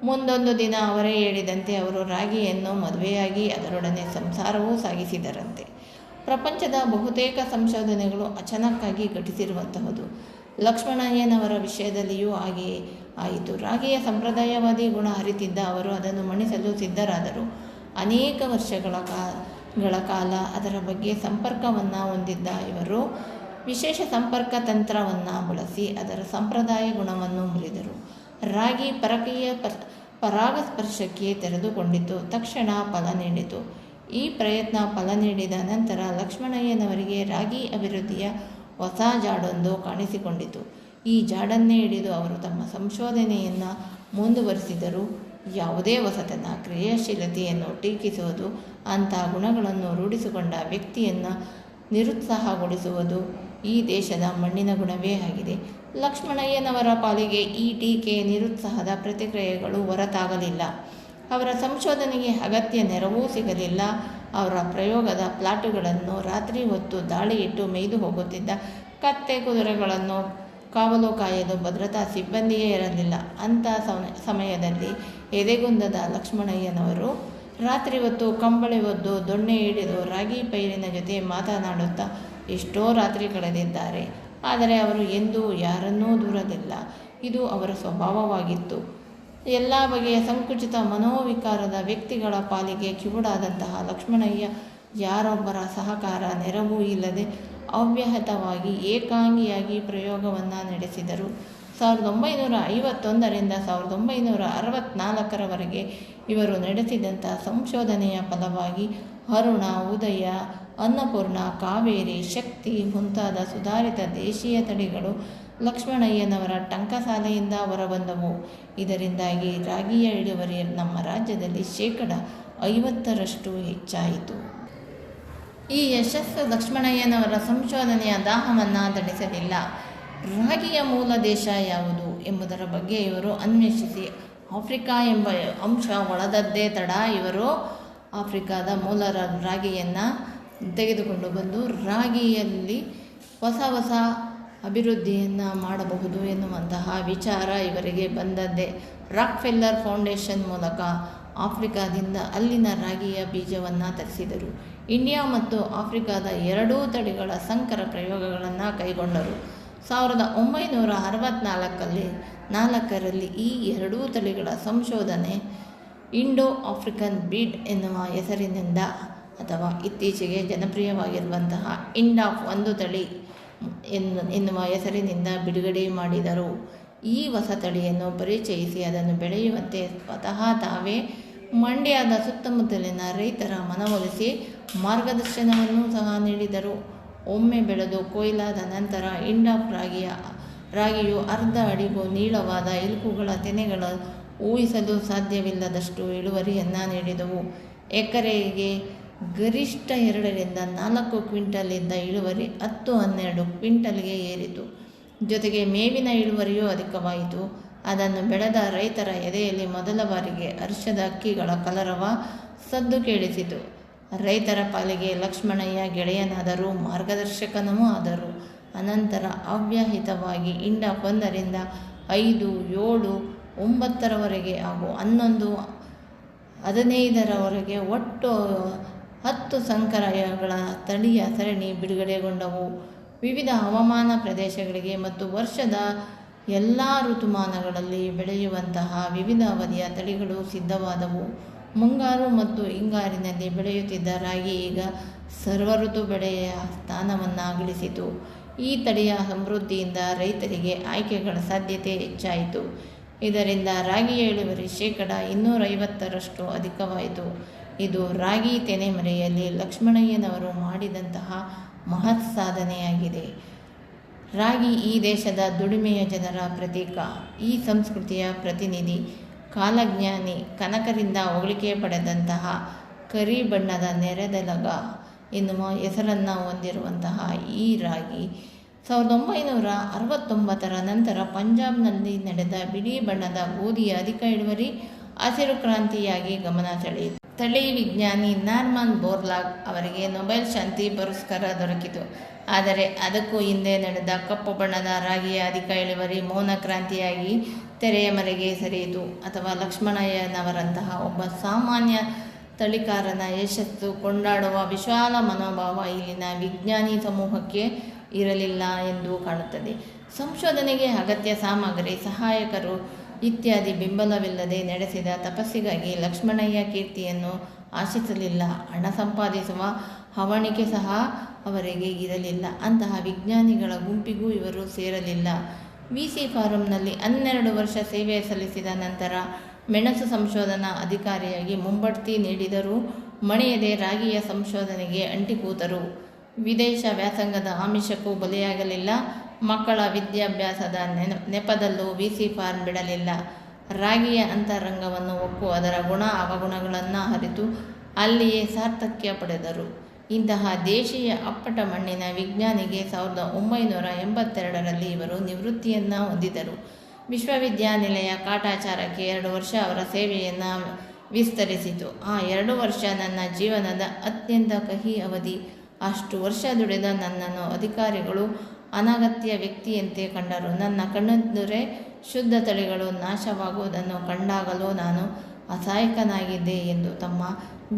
ಮುಂದೊಂದು ದಿನ ಅವರೇ ಹೇಳಿದಂತೆ ಅವರು ರಾಗಿಯನ್ನು ಮದುವೆಯಾಗಿ ಅದರೊಡನೆ ಸಂಸಾರವೂ ಸಾಗಿಸಿದರಂತೆ. ಪ್ರಪಂಚದ ಬಹುತೇಕ ಸಂಶೋಧನೆಗಳು ಅಚಾನಕ್ಕಾಗಿ ಘಟಿಸಿರುವಂತಹದು. ಲಕ್ಷ್ಮಣಯ್ಯನವರ ವಿಷಯದಲ್ಲಿಯೂ ಹಾಗೆಯೇ ಆಯಿತು. ರಾಗಿಯ ಸಂಪ್ರದಾಯವಾದಿ ಗುಣ ಅರಿತಿದ್ದ ಅವರು ಅದನ್ನು ಮಣಿಸಲು ಸಿದ್ಧರಾದರು. ಅನೇಕ ವರ್ಷಗಳ ಕಾಲ ಕಾಲ ಅದರ ಬಗ್ಗೆ ಸಂಪರ್ಕವನ್ನು ಹೊಂದಿದ್ದ ಇವರು ವಿಶೇಷ ಸಂಪರ್ಕ ತಂತ್ರವನ್ನು ಬಳಸಿ ಅದರ ಸಂಪ್ರದಾಯ ಗುಣವನ್ನು ಮುರಿದರು. ರಾಗಿ ಪರಕೀಯ ಪರ ಪರಾಗಸ್ಪರ್ಶಕ್ಕೆ ತೆರೆದುಕೊಂಡಿತು. ತಕ್ಷಣ ಫಲ ನೀಡಿತು. ಈ ಪ್ರಯತ್ನ ಫಲ ನೀಡಿದ ನಂತರ ಲಕ್ಷ್ಮಣಯ್ಯನವರಿಗೆ ರಾಗಿ ಅಭಿವೃದ್ಧಿಯ ಹೊಸ ಜಾಡೊಂದು ಕಾಣಿಸಿಕೊಂಡಿತು. ಈ ಜಾಡನ್ನೇ ಹಿಡಿದು ಅವರು ತಮ್ಮ ಸಂಶೋಧನೆಯನ್ನು ಮುಂದುವರಿಸಿದರು ಯಾವುದೇ ಹೊಸತನ ಕ್ರಿಯಾಶೀಲತೆಯನ್ನು ಟೀಕಿಸುವುದು ಅಂತಹ ಗುಣಗಳನ್ನು ರೂಢಿಸಿಕೊಂಡ ವ್ಯಕ್ತಿಯನ್ನು ನಿರುತ್ಸಾಹಗೊಳಿಸುವುದು ಈ ದೇಶದ ಮಣ್ಣಿನ ಗುಣವೇ ಆಗಿದೆ. ಲಕ್ಷ್ಮಣಯ್ಯನವರ ಪಾಲಿಗೆ ಈ ಟೀಕೆ ನಿರುತ್ಸಾಹದ ಪ್ರತಿಕ್ರಿಯೆಗಳು ಹೊರತಾಗಲಿಲ್ಲ. ಅವರ ಸಂಶೋಧನೆಗೆ ಅಗತ್ಯ ನೆರವೂ ಸಿಗಲಿಲ್ಲ. ಅವರ ಪ್ರಯೋಗದ ಪ್ಲಾಟುಗಳನ್ನು ರಾತ್ರಿ ಹೊತ್ತು ದಾಳಿ ಇಟ್ಟು ಮೇಯ್ದು ಹೋಗುತ್ತಿದ್ದ ಕತ್ತೆ ಕುದುರೆಗಳನ್ನು ಕಾವಲು ಕಾಯಲು ಭದ್ರತಾ ಸಿಬ್ಬಂದಿಯೇ ಇರಲಿಲ್ಲ. ಅಂಥ ಸಮಯದಲ್ಲಿ ಎದೆಗುಂದದ ಲಕ್ಷ್ಮಣಯ್ಯನವರು ರಾತ್ರಿ ಹೊತ್ತು ಕಂಬಳಿ ಒದ್ದು ದೊಣ್ಣೆ ಹಿಡಿದು ರಾಗಿ ಪೈರಿನ ಜೊತೆ ಮಾತನಾಡುತ್ತಾ ಎಷ್ಟೋ ರಾತ್ರಿ ಕಳೆದಿದ್ದಾರೆ. ಆದರೆ ಅವರು ಎಂದೂ ಯಾರನ್ನೂ ದೂರಲಿಲ್ಲ. ಇದು ಅವರ ಸ್ವಭಾವವಾಗಿತ್ತು. ಎಲ್ಲ ಬಗೆಯ ಸಂಕುಚಿತ ಮನೋವಿಕಾರದ ವ್ಯಕ್ತಿಗಳ ಪಾಲಿಗೆ ಕಿವುಡಾದಂತಹ ಲಕ್ಷ್ಮಣಯ್ಯ ಯಾರೊಬ್ಬರ ಸಹಕಾರ ನೆರವು ಇಲ್ಲದೆ ಅವ್ಯಾಹತವಾಗಿ ಏಕಾಂಗಿಯಾಗಿ ಪ್ರಯೋಗವನ್ನು ನಡೆಸಿದರು. ಸಾವಿರದ ಒಂಬೈನೂರ ಐವತ್ತೊಂದರಿಂದ ಸಾವಿರದ ಒಂಬೈನೂರ ಅರವತ್ತ್ನಾಲ್ಕರವರೆಗೆ ಇವರು ನಡೆಸಿದಂಥ ಸಂಶೋಧನೆಯ ಫಲವಾಗಿ ಅರುಣ, ಉದಯ, ಅನ್ನಪೂರ್ಣ, ಕಾವೇರಿ, ಶಕ್ತಿ ಮುಂತಾದ ಸುಧಾರಿತ ದೇಶೀಯ ತಳಿಗಳು ಲಕ್ಷ್ಮಣಯ್ಯನವರ ಟಂಕಸಾಲೆಯಿಂದ ಹೊರಬಂದವು. ಇದರಿಂದಾಗಿ ರಾಗಿಯ ಇಳುವರಿ ನಮ್ಮ ರಾಜ್ಯದಲ್ಲಿ ಶೇಕಡ ಐವತ್ತರಷ್ಟು ಹೆಚ್ಚಾಯಿತು. ಈ ಯಶಸ್ಸು ಲಕ್ಷ್ಮಣಯ್ಯನವರ ಸಂಶೋಧನೆಯ ದಾಹವನ್ನು ದಣಿಸಲಿಲ್ಲ ರಾಗಿಯ ಮೂಲ ದೇಶ ಯಾವುದು ಎಂಬುದರ ಬಗ್ಗೆ ಇವರು ಅನ್ವೇಷಿಸಿ, ಆಫ್ರಿಕಾ ಎಂಬ ಅಂಶ ಒಳದದ್ದೇ ತಡ. ಇವರು ಆಫ್ರಿಕಾದ ಮೂಲ ರಾಗಿಯನ್ನು ತೆಗೆದುಕೊಂಡು ಬಂದು ರಾಗಿಯಲ್ಲಿ ಹೊಸ ಹೊಸ ಅಭಿವೃದ್ಧಿಯನ್ನು ಮಾಡಬಹುದು ಎನ್ನುವಂತಹ ವಿಚಾರ ಇವರಿಗೆ ಬಂದದ್ದೇ. ರಾಕ್ಫೆಲ್ಲರ್ ಫೌಂಡೇಶನ್ ಮೂಲಕ ಆಫ್ರಿಕಾದಿಂದ ಅಲ್ಲಿನ ರಾಗಿಯ ಬೀಜವನ್ನು ತರಿಸಿದರು. ಇಂಡಿಯಾ ಮತ್ತು ಆಫ್ರಿಕಾದ ಎರಡೂ ತಳಿಗಳ ಸಂಕರ ಪ್ರಯೋಗಗಳನ್ನು ಕೈಗೊಂಡರು. ಸಾವಿರದ ಒಂಬೈನೂರ ಅರವತ್ತ್ನಾಲ್ಕಲ್ಲಿ ನಾಲ್ಕರಲ್ಲಿ ಈ ಎರಡೂ ತಳಿಗಳ ಸಂಶೋಧನೆ ಇಂಡೋ ಆಫ್ರಿಕನ್ ಬೀಡ್ ಎನ್ನುವ ಹೆಸರಿನಿಂದ ಅಥವಾ ಇತ್ತೀಚೆಗೆ ಜನಪ್ರಿಯವಾಗಿರುವಂತಹ ಇಂಡಾಫ್ ಒಂದು ತಳಿ ಎನ್ನು ಎನ್ನುವ ಹೆಸರಿನಿಂದ ಬಿಡುಗಡೆ ಮಾಡಿದರು. ಈ ಹೊಸ ತಳಿಯನ್ನು ಪರಿಚಯಿಸಿ ಅದನ್ನು ಬೆಳೆಯುವಂತೆ ಸ್ವತಃ ತಾವೇ ಮಂಡ್ಯದ ಸುತ್ತಮುತ್ತಲಿನ ರೈತರ ಮನವೊಲಿಸಿ ಮಾರ್ಗದರ್ಶನವನ್ನು ಸಹ ನೀಡಿದರು. ಒಮ್ಮೆ ಬೆಳೆದು ಕೊಯ್ಲಾದ ನಂತರ ಇಂಡಾಫ್ ರಾಗಿಯ ರಾಗಿಯು ಅರ್ಧ ಅಡಿಗೂ ನೀಳವಾದ ಇಲುಕುಗಳ ತೆನೆಗಳ ಊಹಿಸಲು ಸಾಧ್ಯವಿಲ್ಲದಷ್ಟು ಇಳುವರಿಯನ್ನು ನೀಡಿದವು. ಎಕರೆಗೆ ಗರಿಷ್ಠ ಎರಡರಿಂದ ನಾಲ್ಕು ಕ್ವಿಂಟಲ್ ಇದ್ದ ಇಳುವರಿ ಹತ್ತು ಹನ್ನೆರಡು ಕ್ವಿಂಟಲ್ಗೆ ಏರಿತು. ಜೊತೆಗೆ ಮೇವಿನ ಇಳುವರಿಯೂ ಅಧಿಕವಾಯಿತು. ಅದನ್ನು ಬೆಳೆದ ರೈತರ ಎದೆಯಲ್ಲಿ ಮೊದಲ ಬಾರಿಗೆ ಹರ್ಷದ ಅಕ್ಕಿಗಳ ಕಲರವ ಸದ್ದು ಕೇಳಿಸಿತು. ರೈತರ ಪಾಲಿಗೆ ಲಕ್ಷ್ಮಣಯ್ಯ ಗೆಳೆಯನಾದರೂ ಮಾರ್ಗದರ್ಶಕನೂ ಆದರು. ಅನಂತರ ಅವ್ಯಾಹಿತವಾಗಿ ಇಂಡ ಒಂದರಿಂದ ಐದು, ಏಳು, ಒಂಬತ್ತರವರೆಗೆ ಹಾಗೂ ಹನ್ನೊಂದು, ಹದಿನೈದರವರೆಗೆ ಒಟ್ಟು ಹತ್ತು ಸಂಕರಗಳ ತಳಿಯ ಸರಣಿ ಬಿಡುಗಡೆಗೊಂಡವು. ವಿವಿಧ ಹವಾಮಾನ ಪ್ರದೇಶಗಳಿಗೆ ಮತ್ತು ವರ್ಷದ ಎಲ್ಲ ಋತುಮಾನಗಳಲ್ಲಿ ಬೆಳೆಯುವಂತಹ ವಿವಿಧ ಅವಧಿಯ ತಳಿಗಳು ಸಿದ್ಧವಾದವು. ಮುಂಗಾರು ಮತ್ತು ಹಿಂಗಾರಿನಲ್ಲಿ ಬೆಳೆಯುತ್ತಿದ್ದ ರಾಗಿ ಈಗ ಸರ್ವಋತು ಬೆಳೆಯ ಸ್ಥಾನವನ್ನು ಗಳಿಸಿತು ಈ ತಳಿಯ ಸಮೃದ್ಧಿಯಿಂದ ರೈತರಿಗೆ ಆಯ್ಕೆಗಳ ಸಾಧ್ಯತೆ ಹೆಚ್ಚಾಯಿತು. ಇದರಿಂದ ರಾಗಿಯ ಇಳುವರಿ ಶೇಕಡ ಇನ್ನೂರೈವತ್ತರಷ್ಟು ಅಧಿಕವಾಯಿತು. ಇದು ರಾಗಿ ತೆನೆಮರೆಯಲ್ಲಿ ಲಕ್ಷ್ಮಣಯ್ಯನವರು ಮಾಡಿದಂತಹ ಮಹತ್ ಸಾಧನೆಯಾಗಿದೆ. ರಾಗಿ ಈ ದೇಶದ ದುಡಿಮೆಯ ಜನರ ಪ್ರತೀಕ. ಈ ಸಂಸ್ಕೃತಿಯ ಪ್ರತಿನಿಧಿ, ಕಾಲಜ್ಞಾನಿ, ಕನಕರಿಂದ ಹೊಗಳಿಕೆ ಪಡೆದಂತಹ ಕರಿ ಬಣ್ಣದ ನೆರೆದಲಗ ಎನ್ನುವ ಹೆಸರನ್ನು ಹೊಂದಿರುವಂತಹ ಈ ರಾಗಿ ಸಾವಿರದ ಒಂಬೈನೂರ ಅರವತ್ತೊಂಬತ್ತರ ನಂತರ ಪಂಜಾಬ್ನಲ್ಲಿ ನಡೆದ ಬಿಳಿ ಬಣ್ಣದ ಗೋಧಿಯ ಅಧಿಕ ಇಳುವರಿ, ಹಸಿರು ಕ್ರಾಂತಿಯಾಗಿ ಗಮನ ಸೆಳೆಯಿತು. ತಳಿ ವಿಜ್ಞಾನಿ ನಾರ್ಮನ್ ಬೋರ್ಲಾಗ್ ಅವರಿಗೆ ನೊಬೆಲ್ ಶಾಂತಿ ಪುರಸ್ಕಾರ ದೊರಕಿತು. ಆದರೆ ಅದಕ್ಕೂ ಹಿಂದೆ ನಡೆದ ಕಪ್ಪು ಬಣ್ಣದ ರಾಗಿಯ ಅಧಿಕ ಇಳುವರಿ ಮೌನ ಕ್ರಾಂತಿಯಾಗಿ ತೆರೆಯ ಮರೆಗೆ ಸರಿಯಿತು. ಅಥವಾ ಲಕ್ಷ್ಮಣಯ್ಯನವರಂತಹ ಒಬ್ಬ ಸಾಮಾನ್ಯ ತಳಿಕಾರನ ಯಶಸ್ಸು ಕೊಂಡಾಡುವ ವಿಶಾಲ ಮನೋಭಾವ ಇಲ್ಲಿನ ವಿಜ್ಞಾನಿ ಸಮೂಹಕ್ಕೆ ಇರಲಿಲ್ಲ ಎಂದು ಕಾಣುತ್ತದೆ. ಸಂಶೋಧನೆಗೆ ಅಗತ್ಯ ಸಾಮಗ್ರಿ ಸಹಾಯಕರು ಇತ್ಯಾದಿ ಬೆಂಬಲವಿಲ್ಲದೆ ನಡೆಸಿದ ತಪಸ್ಸಿಗಾಗಿ ಲಕ್ಷ್ಮಣಯ್ಯ ಕೀರ್ತಿಯನ್ನು ಆಶಿಸಲಿಲ್ಲ. ಹಣ ಸಂಪಾದಿಸುವ ಹವಣಿಕೆ ಸಹ ಅವರಿಗೆ ಇರಲಿಲ್ಲ. ಅಂತಹ ವಿಜ್ಞಾನಿಗಳ ಗುಂಪಿಗೂ ಇವರು ಸೇರಲಿಲ್ಲ. ವಿ ಸಿ ಫಾರಂನಲ್ಲಿ ಹನ್ನೆರಡು ವರ್ಷ ಸೇವೆ ಸಲ್ಲಿಸಿದ ನಂತರ ಮೆಣಸು ಸಂಶೋಧನಾ ಅಧಿಕಾರಿಯಾಗಿ ಮುಂಬಡ್ತಿ ನೀಡಿದರೂ ಮಣಿಯದೆ ರಾಗಿಯ ಸಂಶೋಧನೆಗೆ ಅಂಟಿಕೂತರು. ವಿದೇಶ ವ್ಯಾಸಂಗದ ಆಮಿಷಕ್ಕೂ ಬಲಿಯಾಗಲಿಲ್ಲ. ಮಕ್ಕಳ ವಿದ್ಯಾಭ್ಯಾಸದ ನೆನ, ನೆಪದಲ್ಲೂ ವಿ ಸಿ ಫಾರ್ಮ್ ಬಿಡಲಿಲ್ಲ. ರಾಗಿಯ ಅಂತರಂಗವನ್ನು ಒಪ್ಪು ಅದರ ಗುಣ ಅವಗುಣಗಳನ್ನು ಅರಿತು ಅಲ್ಲಿಯೇ ಸಾರ್ಥಕ್ಯ ಪಡೆದರು. ಇಂತಹ ದೇಶೀಯ ಅಪ್ಪಟ ಮಣ್ಣಿನ ವಿಜ್ಞಾನಿಗೆ ಸಾವಿರದ ಒಂಬೈನೂರ ಎಂಬತ್ತೆರಡರಲ್ಲಿ ಇವರು ನಿವೃತ್ತಿಯನ್ನು ಹೊಂದಿದರು. ವಿಶ್ವವಿದ್ಯಾನಿಲಯ ಕಾಟಾಚಾರಕ್ಕೆ ಎರಡು ವರ್ಷ ಅವರ ಸೇವೆಯನ್ನು ವಿಸ್ತರಿಸಿತು. ಆ ಎರಡು ವರ್ಷ ನನ್ನ ಜೀವನದ ಅತ್ಯಂತ ಕಹಿ ಅವಧಿ. ಅಷ್ಟು ವರ್ಷ ದುಡಿದ ನನ್ನನ್ನು ಅಧಿಕಾರಿಗಳು ಅನಗತ್ಯ ವ್ಯಕ್ತಿಯಂತೆ ಕಂಡರು. ನನ್ನ ಕಣ್ಣೆದುರೇ ಶುದ್ಧ ತಳಿಗಳು ನಾಶವಾಗುವುದನ್ನು ಕಂಡಾಗಲೂ ನಾನು ಅಸಹಾಯಕನಾಗಿದ್ದೆ ಎಂದು ತಮ್ಮ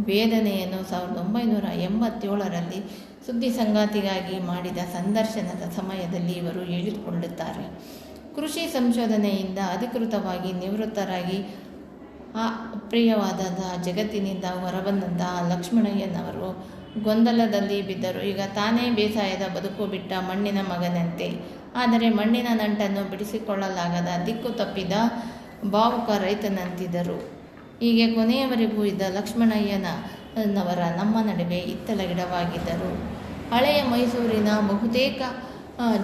ವೇದನೆಯನ್ನು ಸಾವಿರದ ಒಂಬೈನೂರ ಎಂಬತ್ತೇಳರಲ್ಲಿ ಸುದ್ದಿ ಸಂಗಾತಿಗಾಗಿ ಮಾಡಿದ ಸಂದರ್ಶನದ ಸಮಯದಲ್ಲಿ ಇವರು ಹೇಳಿಕೊಳ್ಳುತ್ತಾರೆ. ಕೃಷಿ ಸಂಶೋಧನೆಯಿಂದ ಅಧಿಕೃತವಾಗಿ ನಿವೃತ್ತರಾಗಿ ಆ ಪ್ರಿಯವಾದ ಜಗತ್ತಿನಿಂದ ಹೊರಬಂದಂತಹ ಲಕ್ಷ್ಮಣಯ್ಯನವರು ಗೊಂದಲದಲ್ಲಿ ಬಿದ್ದರು. ಈಗ ತಾನೇ ಬೇಸಾಯದ ಬದುಕು ಬಿಟ್ಟ ಮಣ್ಣಿನ ಮಗನಂತೆ. ಆದರೆ ಮಣ್ಣಿನ ನಂಟನ್ನು ಬಿಡಿಸಿಕೊಳ್ಳಲಾಗದ ದಿಕ್ಕು ತಪ್ಪಿದ ಭಾವುಕ ರೈತನಂತಿದ್ದರು. ಹೀಗೆ ಕೊನೆಯವರೆಗೂ ಇದ್ದ ಲಕ್ಷ್ಮಣಯ್ಯನವರ ನಮ್ಮ ನಡುವೆ ಇತ್ತಲ ಗಿಡವಾಗಿದ್ದರು. ಹಳೆಯ ಮೈಸೂರಿನ ಬಹುತೇಕ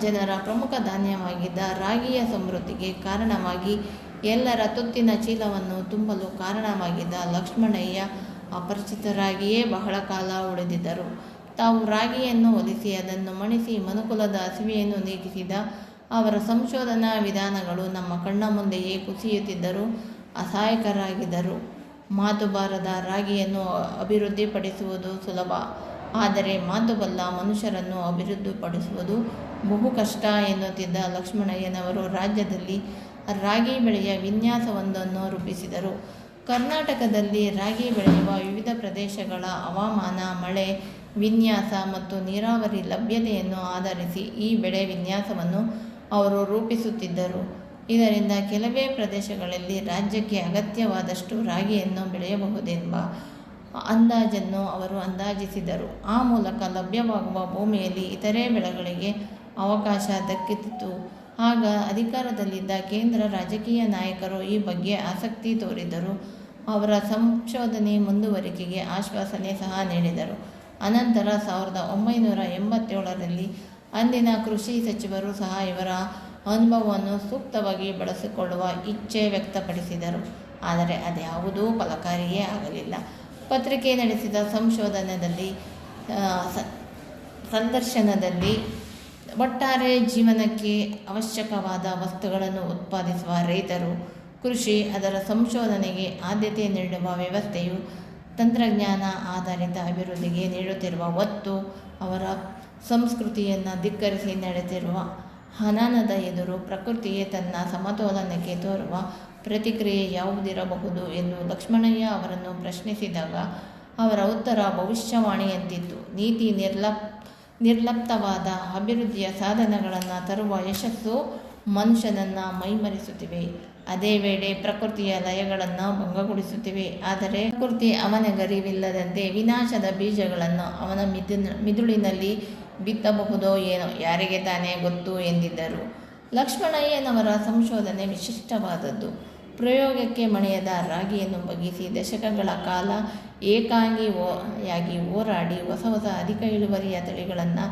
ಜನರ ಪ್ರಮುಖ ಧಾನ್ಯವಾಗಿದ್ದ ರಾಗಿಯ ಸಮೃದ್ಧಿಗೆ ಕಾರಣವಾಗಿ ಎಲ್ಲರ ತುತ್ತಿನ ಚೀಲವನ್ನು ತುಂಬಲು ಕಾರಣವಾಗಿದ್ದ ಲಕ್ಷ್ಮಣಯ್ಯ ಅಪರಿಚಿತರಾಗಿಯೇ ಬಹಳ ಕಾಲ ಉಳಿದಿದ್ದರು. ತಾವು ರಾಗಿಯನ್ನು ಒಲಿಸಿ ಅದನ್ನು ಮಣಿಸಿ ಮನುಕುಲದ ಹಸಿವೆಯನ್ನು ನೀಗಿಸಿದ ಅವರ ಸಂಶೋಧನಾ ವಿಧಾನಗಳು ನಮ್ಮ ಕಣ್ಣ ಮುಂದೆಯೇ ಕುಸಿಯುತ್ತಿದ್ದರು ಅಸಹಾಯಕರಾಗಿದ್ದರು. ಮಾತು ಬಾರದ ರಾಗಿಯನ್ನು ಅಭಿವೃದ್ಧಿಪಡಿಸುವುದು ಸುಲಭ. ಆದರೆ ಮಾತುಬಲ್ಲ ಮನುಷ್ಯರನ್ನು ಅಭಿವೃದ್ಧಿಪಡಿಸುವುದು ಬಹು ಕಷ್ಟ ಎನ್ನುತ್ತಿದ್ದ ಲಕ್ಷ್ಮಣಯ್ಯನವರು ರಾಜ್ಯದಲ್ಲಿ ರಾಗಿ ಬೆಳೆಯ ವಿನ್ಯಾಸವೊಂದನ್ನು ರೂಪಿಸಿದರು. ಕರ್ನಾಟಕದಲ್ಲಿ ರಾಗಿ ಬೆಳೆಯುವ ವಿವಿಧ ಪ್ರದೇಶಗಳ ಹವಾಮಾನ, ಮಳೆ, ವಿನ್ಯಾಸ ಮತ್ತು ನೀರಾವರಿ ಲಭ್ಯತೆಯನ್ನು ಆಧರಿಸಿ ಈ ಬೆಳೆ ವಿನ್ಯಾಸವನ್ನು ಅವರು ರೂಪಿಸುತ್ತಿದ್ದರು. ಇದರಿಂದ ಕೆಲವೇ ಪ್ರದೇಶಗಳಲ್ಲಿ ರಾಜ್ಯಕ್ಕೆ ಅಗತ್ಯವಾದಷ್ಟು ರಾಗಿಯನ್ನು ಬೆಳೆಯಬಹುದೆಂಬ ಅಂದಾಜನ್ನು ಅವರು ಅಂದಾಜಿಸಿದರು. ಆ ಮೂಲಕ ಲಭ್ಯವಾಗುವ ಭೂಮಿಯಲ್ಲಿ ಇತರೆ ಬೆಳೆಗಳಿಗೆ ಅವಕಾಶ ದಕ್ಕಿತು. ಆಗ ಅಧಿಕಾರದಲ್ಲಿದ್ದ ಕೇಂದ್ರ ರಾಜಕೀಯ ನಾಯಕರು ಈ ಬಗ್ಗೆ ಆಸಕ್ತಿ ತೋರಿದರು. ಅವರ ಸಂಶೋಧನೆ ಮುಂದುವರಿಕೆಗೆ ಆಶ್ವಾಸನೆ ಸಹ ನೀಡಿದರು. ಅನಂತರ ಸಾವಿರದ ಒಂಬೈನೂರ ಎಂಬತ್ತೇಳರಲ್ಲಿ ಅಂದಿನ ಕೃಷಿ ಸಚಿವರು ಸಹ ಇವರ ಅನುಭವವನ್ನು ಸೂಕ್ತವಾಗಿ ಬಳಸಿಕೊಳ್ಳುವ ಇಚ್ಛೆ ವ್ಯಕ್ತಪಡಿಸಿದರು. ಆದರೆ ಅದ್ಯಾವುದೂ ಫಲಕಾರಿಯೇ ಆಗಲಿಲ್ಲ. ಪತ್ರಿಕೆ ನಡೆಸಿದ ಸಂಶೋಧನೆಯಲ್ಲಿ ಸಂದರ್ಶನದಲ್ಲಿ ಒಟ್ಟಾರೆ ಜೀವನಕ್ಕೆ ಅವಶ್ಯಕವಾದ ವಸ್ತುಗಳನ್ನು ಉತ್ಪಾದಿಸುವ ರೈತರು ಕೃಷಿ ಅದರ ಸಂಶೋಧನೆಗೆ ಆದ್ಯತೆ ನೀಡುವ ವ್ಯವಸ್ಥೆಯು ತಂತ್ರಜ್ಞಾನ ಆಧಾರಿತ ಅಭಿವೃದ್ಧಿಗೆ ನೀಡುತ್ತಿರುವ ಒತ್ತು, ಅವರ ಸಂಸ್ಕೃತಿಯನ್ನು ಧಿಕ್ಕರಿಸಿ ನಡೆಸಿರುವ ಹನನದ ಎದುರು ಪ್ರಕೃತಿಯೇ ತನ್ನ ಸಮತೋಲನಕ್ಕೆ ತೋರುವ ಪ್ರತಿಕ್ರಿಯೆ ಯಾವುದಿರಬಹುದು ಎಂದು ಲಕ್ಷ್ಮಣಯ್ಯ ಅವರನ್ನು ಪ್ರಶ್ನಿಸಿದಾಗ, ಅವರ ಉತ್ತರ ಭವಿಷ್ಯವಾಣಿಯಂತಿತ್ತು. ನೀತಿ ನಿರ್ಲಪ್, ನಿರ್ಲಪ್ತವಾದ ಅಭಿವೃದ್ಧಿಯ ಸಾಧನಗಳನ್ನು ತರುವ ಯಶಸ್ಸು ಮನುಷ್ಯನನ್ನು ಮೈಮರೆಸುತ್ತಿವೆ. ಅದೇ ವೇಳೆ ಪ್ರಕೃತಿಯ ಲಯಗಳನ್ನು ಭಂಗಗೊಳಿಸುತ್ತಿವೆ. ಆದರೆ ಪ್ರಕೃತಿ ಅವನಿಗರಿವಿಲ್ಲದಂತೆ ವಿನಾಶದ ಬೀಜಗಳನ್ನು ಅವನ ಮಿದು ಮಿದುಳಿನಲ್ಲಿ ಬಿತ್ತಬಹುದೋ ಏನೋ, ಯಾರಿಗೆ ತಾನೇ ಗೊತ್ತು ಎಂದಿದ್ದರು. ಲಕ್ಷ್ಮಣಯ್ಯನವರ ಸಂಶೋಧನೆ ವಿಶಿಷ್ಟವಾದದ್ದು. ಪ್ರಯೋಗಕ್ಕೆ ಮಣೆಯದ ರಾಗಿಯನ್ನು ಬಗ್ಗಿಸಿ ದಶಕಗಳ ಕಾಲ ಏಕಾಂಗಿ ಏಕಾಂಗಿಯಾಗಿ ಹೋರಾಡಿ ಹೊಸ ಹೊಸ ಅಧಿಕ ಇಳುವರಿಯ ತಳಿಗಳನ್ನು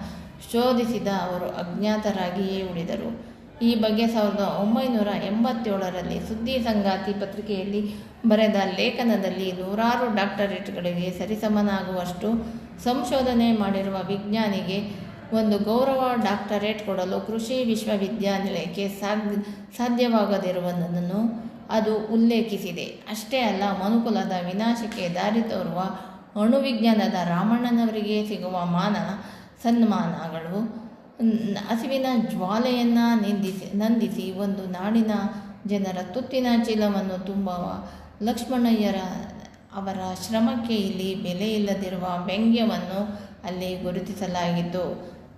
ಶೋಧಿಸಿದ ಅವರು ಅಜ್ಞಾತರಾಗಿಯೇ ಉಳಿದರು. ಈ ಬಗ್ಗೆ ಸಾವಿರದ ಒಂಬೈನೂರ ಎಂಬತ್ತೇಳರಲ್ಲಿ ಸುದ್ದಿ ಸಂಗಾತಿ ಪತ್ರಿಕೆಯಲ್ಲಿ ಬರೆದ ಲೇಖನದಲ್ಲಿ ನೂರಾರು ಡಾಕ್ಟರೇಟ್ಗಳಿಗೆ ಸರಿಸಮನಾಗುವಷ್ಟು ಸಂಶೋಧನೆ ಮಾಡಿರುವ ವಿಜ್ಞಾನಿಗೆ ಒಂದು ಗೌರವ ಡಾಕ್ಟರೇಟ್ ಕೊಡಲು ಕೃಷಿ ವಿಶ್ವವಿದ್ಯಾನಿಲಯಕ್ಕೆ ಸಾಧ್ಯ ಸಾಧ್ಯವಾಗದಿರುವುದನ್ನು ಅದು ಉಲ್ಲೇಖಿಸಿದೆ. ಅಷ್ಟೇ ಅಲ್ಲ, ಮನುಕುಲದ ವಿನಾಶಕ್ಕೆ ದಾರಿ ತೋರುವ ಅಣುವಿಜ್ಞಾನದ ರಾಮಣ್ಣನವರಿಗೆ ಸಿಗುವ ಮಾನ, ಸನ್ಮಾನಗಳು ಹಸಿವಿನ ಜ್ವಾಲೆಯನ್ನು ನಿಂದಿಸಿ, ನಂದಿಸಿ ಒಂದು ನಾಡಿನ ಜನರ ತುತ್ತಿನ ಚೀಲವನ್ನು ತುಂಬುವ ಲಕ್ಷ್ಮಣಯ್ಯರ ಅವರ ಶ್ರಮಕ್ಕೆ ಇಲ್ಲಿ ಬೆಲೆ ಇಲ್ಲದಿರುವ ವ್ಯಂಗ್ಯವನ್ನು ಅಲ್ಲಿ ಗುರುತಿಸಲಾಗಿತ್ತು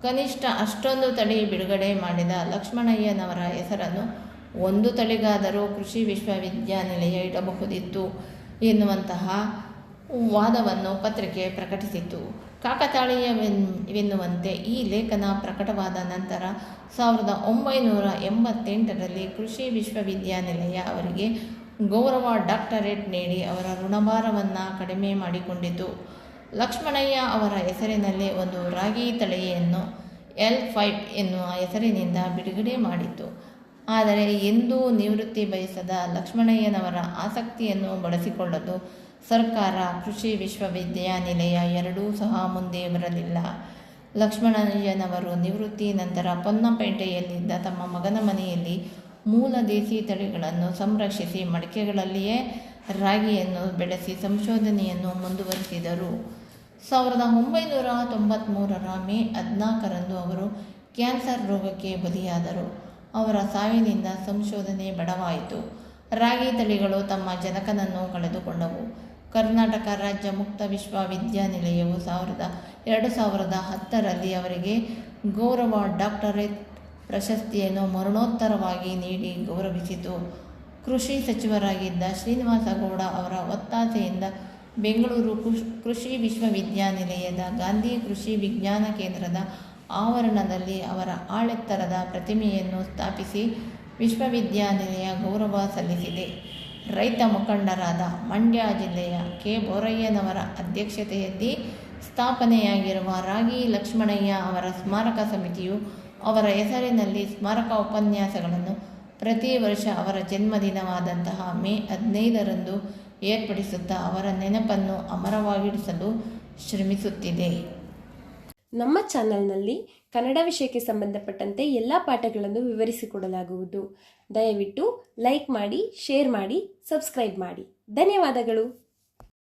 ಕನಿಷ್ಠ ಅಷ್ಟೊಂದು ತಳಿ ಬಿಡುಗಡೆ ಮಾಡಿದ ಲಕ್ಷ್ಮಣಯ್ಯನವರ ಹೆಸರನ್ನು ಒಂದು ತಳಿಗಾದರೂ ಕೃಷಿ ವಿಶ್ವವಿದ್ಯಾನಿಲಯ ಇಡಬಹುದಿತ್ತು ಎನ್ನುವಂತಹ ವಾದವನ್ನು ಪತ್ರಿಕೆ ಪ್ರಕಟಿಸಿತು ಕಾಕತಾಳೀಯವೆನ್ನುವಂತೆ ಈ ಲೇಖನ ಪ್ರಕಟವಾದ ನಂತರ ಸಾವಿರದ ಒಂಬೈನೂರ ಎಂಬತ್ತೆಂಟರಲ್ಲಿ ಕೃಷಿ ವಿಶ್ವವಿದ್ಯಾನಿಲಯ ಅವರಿಗೆ ಗೌರವ ಡಾಕ್ಟರೇಟ್ ನೀಡಿ ಅವರ ಋಣಭಾರವನ್ನು ಕಡಿಮೆ ಮಾಡಿಕೊಂಡಿತು. ಲಕ್ಷ್ಮಣಯ್ಯ ಅವರ ಹೆಸರಿನಲ್ಲಿ ಒಂದು ರಾಗಿ ತಳಿಯನ್ನು ಎಲ್ ಫೈವ್ ಎನ್ನುವ ಹೆಸರಿನಿಂದ ಬಿಡುಗಡೆ ಮಾಡಿತು ಆದರೆ ಎಂದೂ ನಿವೃತ್ತಿ ಬಯಸದ ಲಕ್ಷ್ಮಣಯ್ಯನವರ ಆಸಕ್ತಿಯನ್ನು ಬಳಸಿಕೊಳ್ಳಲು ಸರ್ಕಾರ, ಕೃಷಿ ವಿಶ್ವವಿದ್ಯಾನಿಲಯ ಎರಡೂ ಸಹ ಮುಂದೆ ಬರಲಿಲ್ಲ. ಲಕ್ಷ್ಮಣಯ್ಯನವರು ನಿವೃತ್ತಿ ನಂತರ ಪೊನ್ನಪೇಟೆಯಲ್ಲಿದ್ದ ತಮ್ಮ ಮಗನ ಮನೆಯಲ್ಲಿ ಮೂಲ ದೇಸಿ ತಳಿಗಳನ್ನು ಸಂರಕ್ಷಿಸಿ ಮಡಿಕೆಗಳಲ್ಲಿಯೇ ರಾಗಿಯನ್ನು ಬೆಳೆಸಿ ಸಂಶೋಧನೆಯನ್ನು ಮುಂದುವರಿಸಿದರು. ಸಾವಿರದ ಒಂಬೈನೂರ ತೊಂಬತ್ತ್ಮೂರರ ಮೇ ಹದಿನಾಲ್ಕರಂದು ಅವರು ಕ್ಯಾನ್ಸರ್ ರೋಗಕ್ಕೆ ಬಲಿಯಾದರು. ಅವರ ಸಾವಿನಿಂದ ಸಂಶೋಧನೆ ಬಡವಾಯಿತು. ರಾಗಿ ತಳಿಗಳು ತಮ್ಮ ಜನಕನನ್ನು ಕಳೆದುಕೊಂಡವು. ಕರ್ನಾಟಕ ರಾಜ್ಯ ಮುಕ್ತ ವಿಶ್ವವಿದ್ಯಾನಿಲಯವು ಸಾವಿರದ ಎರಡು ಸಾವಿರದ ಹತ್ತರಲ್ಲಿ ಅವರಿಗೆ ಗೌರವ ಡಾಕ್ಟರೇಟ್ ಪ್ರಶಸ್ತಿಯನ್ನು ಮರಣೋತ್ತರವಾಗಿ ನೀಡಿ ಗೌರವಿಸಿತು. ಕೃಷಿ ಸಚಿವರಾಗಿದ್ದ ಶ್ರೀನಿವಾಸ ಗೌಡ ಅವರ ಒತ್ತಾಸೆಯಿಂದ ಬೆಂಗಳೂರು ಕೃಷ್- ವಿಶ್ವವಿದ್ಯಾನಿಲಯದ ಗಾಂಧಿ ಕೃಷಿ ವಿಜ್ಞಾನ ಕೇಂದ್ರದ ಆವರಣದಲ್ಲಿ ಅವರ ಆಳೆತ್ತರದ ಪ್ರತಿಮೆಯನ್ನು ಸ್ಥಾಪಿಸಿ ವಿಶ್ವವಿದ್ಯಾನಿಲಯ ಗೌರವ ಸಲ್ಲಿಸಿದೆ. ರೈತ ಮುಖಂಡರಾದ ಮಂಡ್ಯ ಜಿಲ್ಲೆಯ ಕೆ. ಬೋರಯ್ಯನವರ ಅಧ್ಯಕ್ಷತೆಯಲ್ಲಿ ಸ್ಥಾಪನೆಯಾಗಿರುವ ರಾಗಿ ಲಕ್ಷ್ಮಣಯ್ಯ ಅವರ ಸ್ಮಾರಕ ಸಮಿತಿಯು ಅವರ ಹೆಸರಿನಲ್ಲಿ ಸ್ಮಾರಕ ಉಪನ್ಯಾಸಗಳನ್ನು ಪ್ರತಿ ವರ್ಷ ಅವರ ಜನ್ಮದಿನವಾದಂತಹ ಮೇ ಹದಿನೈದರಂದು ಏರ್ಪಡಿಸುತ್ತಾ ಅವರ ನೆನಪನ್ನು ಅಮರವಾಗಿಡಿಸಲು ಶ್ರಮಿಸುತ್ತಿದೆ. ನಮ್ಮ ಚಾನೆಲ್ನಲ್ಲಿ ಕನ್ನಡ ವಿಷಯಕ್ಕೆ ಸಂಬಂಧಪಟ್ಟಂತೆ ಎಲ್ಲ ಪಾಠಗಳನ್ನು ವಿವರಿಸಿಕೊಡಲಾಗುವುದು. ದಯವಿಟ್ಟು ಲೈಕ್ ಮಾಡಿ ಶೇರ್ ಮಾಡಿ ಸಬ್ಸ್ಕ್ರೈಬ್ ಮಾಡಿ. ಧನ್ಯವಾದಗಳು.